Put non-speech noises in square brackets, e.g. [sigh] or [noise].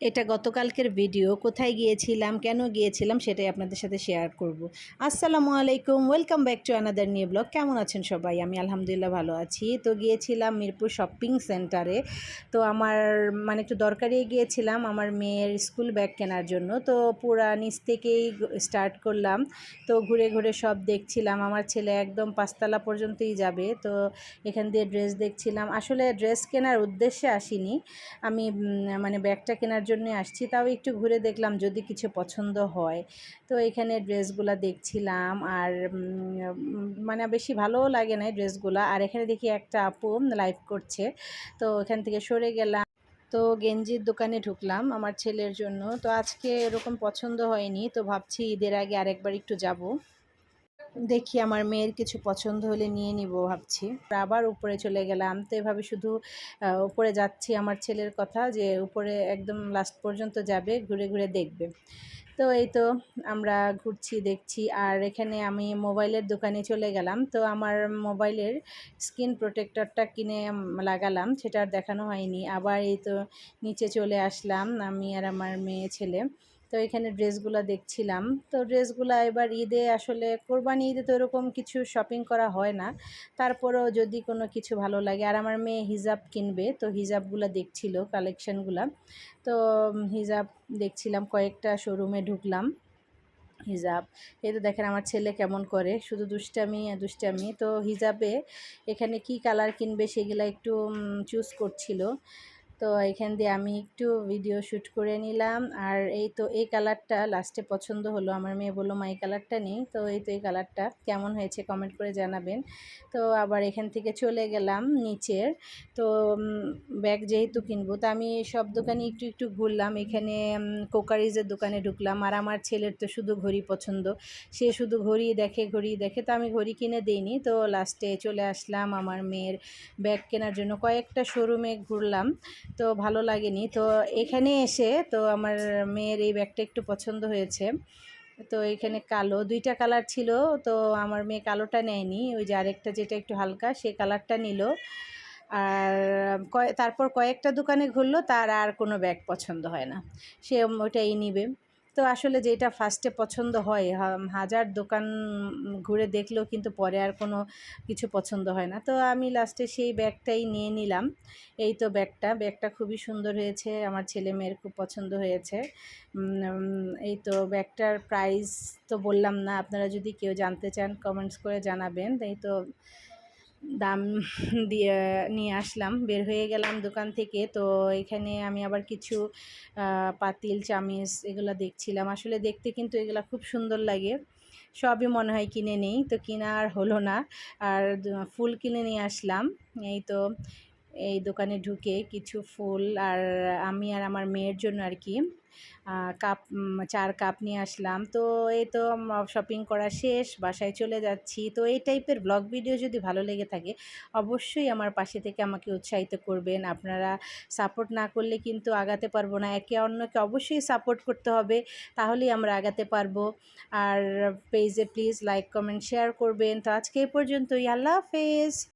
এটা গতকালকের ভিডিও, কোথায় গিয়েছিলাম, কেন গিয়েছিলাম সেটাই আপনাদের সাথে শেয়ার করব। আসসালামু আলাইকুম welcome back to another new blog কেমন আছেন সবাই? আমি আলহামদুলিল্লাহ ভালো আছি। তো গিয়েছিলাম মিরপুর শপিং সেন্টারে তো আমার মানে একটু দরকারি গিয়েছিলাম আমার মেয়ের স্কুল ব্যাগ কেনার জন্য। তো পুরা নিচ থেকেই স্টার্ট করলাম। তো ঘুরে ঘুরে সব দেখছিলাম। আমার ছেলে একদম পাঁচতলা পর্যন্তই যাবে। তো এখান দিয়ে ড্রেস দেখছিলাম। আসলে ড্রেস কেনার উদ্দেশ্যে আসিনি। আমি মানে ব্যাগটা কেনার জন্য আসছি, তাও একটু ঘুরে দেখলাম যদি কিছু পছন্দ হয়। তো এখানে ড্রেসগুলো দেখছিলাম আর মানে বেশি ভালোও লাগে না ড্রেসগুলো। আর এখানে দেখি একটা আপু লাইভ করছে, তো এখান থেকে সরে গেলাম। তো গেঞ্জির দোকানে ঢুকলাম আমার ছেলের জন্য। তো আজকে এরকম পছন্দ হয়নি, তো ভাবছি ঈদের আগে আরেকবার একটু যাব। দেখি আমার মেয়ের কিছু পছন্দ হলে নিয়ে নিব ভাবছি। আবার উপরে চলে গেলাম। তো এভাবে শুধু উপরে যাচ্ছি আমার ছেলের কথা যে উপরে একদম লাস্ট পর্যন্ত যাবে, ঘুরে ঘুরে দেখবে। তো এই তো আমরা ঘুরছি, দেখছি। আর এখানে আমি মোবাইলের দোকানে চলে গেলাম। তো আমার মোবাইলের স্ক্রিন প্রোটেক্টরটা কিনে লাগালাম, সেটা আর দেখানো হয়নি। আবার এই তো নিচে চলে আসলাম আমি আর আমার মেয়ে ছেলে। তো এখানে ড্রেসগুলো দেখছিলাম। তো ড্রেসগুলো এবার ঈদে আসলে কোরবানি ঈদে তো এরকম কিছু শপিং করা হয় না। তারপরেও যদি কোনো কিছু ভালো লাগে, আর আমার মেয়ে হিজাব কিনবে, তো হিজাবগুলো দেখছিল কালেকশানগুলো তো হিজাব দেখছিলাম, কয়েকটা শোরুমে ঢুকলাম, হিজাব। এই তো দেখেন আমার ছেলে কেমন করে, শুধু দুষ্টামি দুষ্টামি। তো হিজাবে এখানে কি কালার কিনবে সেগুলো একটু চুজ করছিল। তো এখান দিয়ে আমি একটু ভিডিও শ্যুট করে নিলাম। আর এই তো এই কালারটা লাস্টে পছন্দ হলো। আমার মেয়ে বলল, মা, এই কালারটা নেই। তো এই তো এই কালারটা কেমন হয়েছে কমেন্ট করে জানাবেন। তো আবার এখান থেকে চলে গেলাম নিচের। তো ব্যাগ যেহেতু কিনবো, তো আমি সব দোকানে একটু একটু ঘুরলাম। এখানে কোকারিজের দোকানে ঢুকলাম। আর আমার ছেলের তো শুধু ঘড়ি পছন্দ। সে শুধু ঘড়ি দেখে ঘড়ি দেখে। তো আমি ঘড়ি কিনে দিইনি। তো লাস্টে চলে আসলাম আমার মেয়ের ব্যাগ কেনার জন্য। কয়েকটা শোরুমে ঘুরলাম। তো ভালো লাগেনি। তো এখানে এসে তো আমার মেয়ের এই ব্যাগটা একটু পছন্দ হয়েছে। তো এখানে কালো, দুইটা কালার ছিল, তো আমার মেয়ে কালোটা নেয়নি। ওই যে আরেকটা যেটা একটু হালকা, সে কালারটা নিল। আর তারপর কয়েকটা দোকানে ঘুরলো, তার আর কোনো ব্যাগ পছন্দ হয় না। সে ওটাই নিবে। তো আসলে যেটা ফার্স্টে পছন্দ হয় হাজার দোকান ঘুরে দেখলেও কিন্তু পরে আর কোনো কিছু পছন্দ হয় না। তো আমি লাস্টে সেই ব্যাগটাই নিয়ে নিলাম। এই তো ব্যাগটা ব্যাগটা খুবই সুন্দর হয়েছে, আমার ছেলে মেয়ের খুব পছন্দ হয়েছে। এই তো ব্যাগটার প্রাইস তো বললাম না, আপনারা যদি কেউ জানতে চান কমেন্টস করে জানাবেন। এই তো দাম [laughs] দিয়ে নিয়ে আসলাম। বের হয়ে গেলাম দোকান থেকে। তো এখানে আমি আবার কিছু পাতিল, চামিচ এগুলো দেখছিলাম। আসলে দেখতে কিন্তু এগুলো খুব সুন্দর লাগে। সবই মনে হয় কিনে নেই। তো কিনা আর হলো না। আর ফুল কিনে নিয়ে আসলাম। এই তো এই দোকানে ঢুকে কিছু ফুল আর আমি আর আমার মেয়ের জন্য আর কি কাপ চার কাপ নিয়ে আসলাম। তো এই তো শপিং করা শেষ, বাসায় চলে যাচ্ছি। তো এই টাইপের ব্লগ ভিডিও যদি ভালো লেগে থাকে, অবশ্যই আমার পাশে থেকে আমাকে উৎসাহিত করবেন। আপনারা সাপোর্ট না করলে কিন্তু আগাতে পারব না। একে অন্যকে অবশ্যই সাপোর্ট করতে হবে, তাহলেই আমরা আগাতে পারব। আর পেজে প্লিজ লাইক কমেন্ট শেয়ার করবেন। তো আজকে এই পর্যন্তই। আল্লাহ হাফেজ।